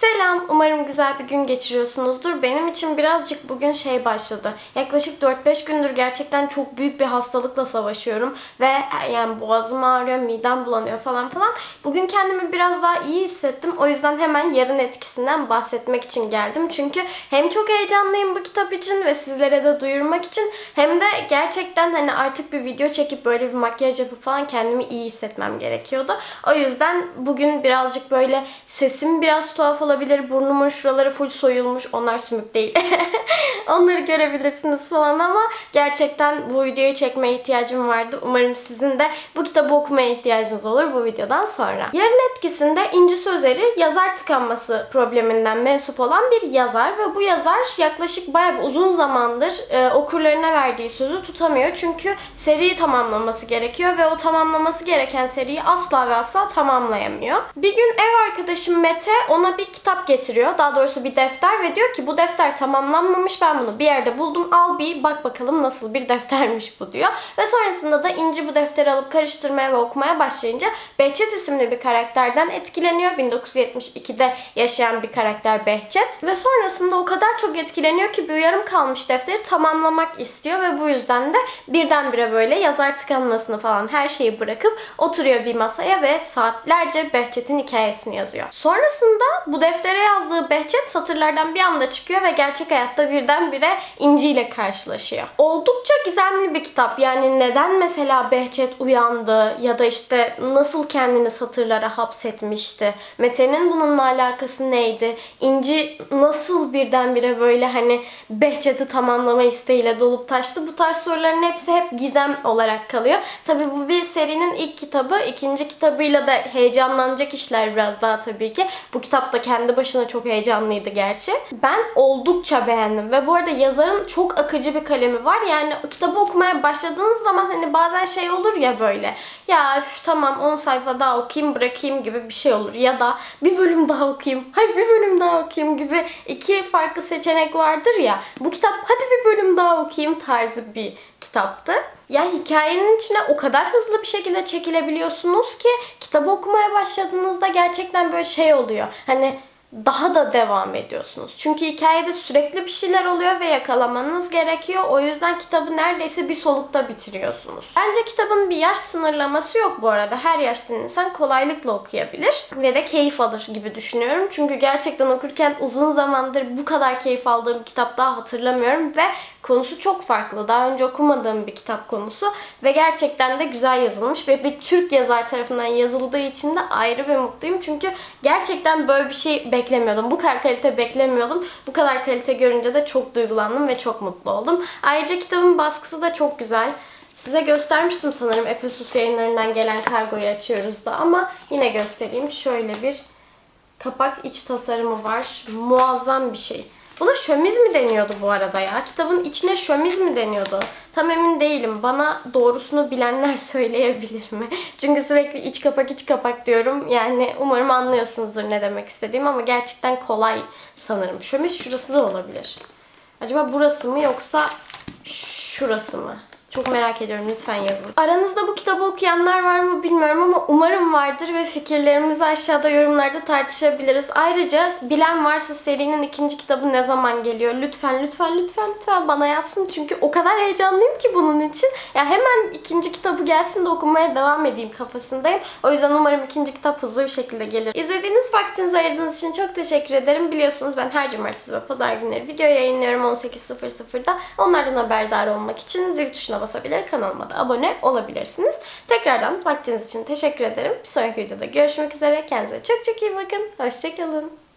Selam, umarım güzel bir gün geçiriyorsunuzdur. Benim için birazcık bugün şey başladı. Yaklaşık 4-5 gündür gerçekten çok büyük bir hastalıkla savaşıyorum. Ve yani boğazım ağrıyor, midem bulanıyor falan falan. Bugün kendimi biraz daha iyi hissettim. O yüzden hemen yarın etkisinden bahsetmek için geldim. Çünkü hem çok heyecanlıyım bu kitap için ve sizlere de duyurmak için hem de gerçekten hani artık bir video çekip böyle bir makyaj yapıp falan kendimi iyi hissetmem gerekiyordu. O yüzden bugün birazcık böyle sesim biraz tuhaf olabilir. Burnumun şuraları full soyulmuş. Onlar sümük değil. Onları görebilirsiniz falan ama gerçekten bu videoyu çekmeye ihtiyacım vardı. Umarım sizin de bu kitabı okumaya ihtiyacınız olur bu videodan sonra. Yarın etkisinde İnci Sözeri yazar tıkanması probleminden mensup olan bir yazar ve bu yazar yaklaşık bayağı bir uzun zamandır e, okurlarına verdiği sözü tutamıyor. Çünkü seriyi tamamlaması gerekiyor ve o tamamlaması gereken seriyi asla ve asla tamamlayamıyor. Bir gün ev arkadaşım Mete ona bir kitap getiriyor. Daha doğrusu bir defter ve diyor ki bu defter tamamlanmamış ben bunu bir yerde buldum al bir bak bakalım nasıl bir deftermiş bu diyor. Ve sonrasında da İnci bu defteri alıp karıştırmaya ve okumaya başlayınca Behçet isimli bir karakterden etkileniyor. 1972'de yaşayan bir karakter Behçet. Ve sonrasında o kadar çok etkileniyor ki bu yarım kalmış defteri tamamlamak istiyor ve bu yüzden de birdenbire böyle yazar tıkanmasını falan her şeyi bırakıp oturuyor bir masaya ve saatlerce Behçet'in hikayesini yazıyor. Sonrasında bu deftere yazdığı Behçet satırlardan bir anda çıkıyor ve gerçek hayatta birdenbire İnci ile karşılaşıyor. Oldukça gizemli bir kitap. Yani neden mesela Behçet uyandı ya da işte nasıl kendini satırlara hapsetmişti? Mete'nin bununla alakası neydi? İnci nasıl birdenbire böyle hani Behçet'i tamamlama isteğiyle dolup taştı? Bu tarz soruların hepsi hep gizem olarak kalıyor. Tabi bu bir serinin ilk kitabı. ikinci kitabıyla da heyecanlanacak işler biraz daha tabii ki. Bu kitap da kendi başına çok heyecanlıydı gerçi. Ben oldukça beğendim ve bu arada yazarın çok akıcı bir kalemi var. Yani kitabı okumaya başladığınız zaman hani bazen şey olur ya böyle. Ya üf, tamam 10 sayfa daha okuyayım bırakayım gibi bir şey olur. Ya da bir bölüm daha okuyayım. Hayır bir bölüm daha okuyayım gibi iki farklı seçenek vardır ya. Bu kitap hadi bir bölüm daha okuyayım tarzı bir kitaptı. Ya hikayenin içine o kadar hızlı bir şekilde çekilebiliyorsunuz ki kitabı okumaya başladığınızda gerçekten böyle şey oluyor. Hani daha da devam ediyorsunuz. Çünkü hikayede sürekli bir şeyler oluyor ve yakalamanız gerekiyor. O yüzden kitabı neredeyse bir solukta bitiriyorsunuz. Bence kitabın bir yaş sınırlaması yok bu arada. Her yaştan insan kolaylıkla okuyabilir ve de keyif alır gibi düşünüyorum. Çünkü gerçekten okurken uzun zamandır bu kadar keyif aldığım kitap daha hatırlamıyorum ve konusu çok farklı. Daha önce okumadığım bir kitap konusu ve gerçekten de güzel yazılmış ve bir Türk yazar tarafından yazıldığı için de ayrı bir mutluyum. Çünkü gerçekten böyle bir şey beklemiyordum. Bu kadar kalite beklemiyordum. Bu kadar kalite görünce de çok duygulandım ve çok mutlu oldum. Ayrıca kitabın baskısı da çok güzel. Size göstermiştim sanırım Epesus yayınlarından gelen kargoyu açıyoruz da ama yine göstereyim. Şöyle bir kapak iç tasarımı var. Muazzam bir şey. Buna şömiz mi deniyordu bu arada ya? Kitabın içine şömiz mi deniyordu? Tam emin değilim. Bana doğrusunu bilenler söyleyebilir mi? Çünkü sürekli iç kapak iç kapak diyorum. Yani umarım anlıyorsunuzdur ne demek istediğim ama gerçekten kolay sanırım. Şömiz şurası da olabilir. Acaba burası mı yoksa şurası mı? Çok merak ediyorum lütfen yazın. Aranızda bu kitabı okuyanlar var mı bilmiyorum ama umarım vardır ve fikirlerimizi aşağıda yorumlarda tartışabiliriz. Ayrıca bilen varsa serinin ikinci kitabı ne zaman geliyor? Lütfen lütfen lütfen lütfen bana yazsın. Çünkü o kadar heyecanlıyım ki bunun için. Ya hemen ikinci kitabı gelsin de okumaya devam edeyim kafasındayım. O yüzden umarım ikinci kitap hızlı bir şekilde gelir. İzlediğiniz vaktinizi ayırdığınız için çok teşekkür ederim. Biliyorsunuz ben her cumartesi ve pazar günleri video yayınlıyorum 18.00'da. Onlardan haberdar olmak için zil basabilir, kanalıma da abone olabilirsiniz. Tekrardan vaktiniz için teşekkür ederim. Bir sonraki videoda görüşmek üzere. Kendinize çok çok iyi bakın. Hoşçakalın.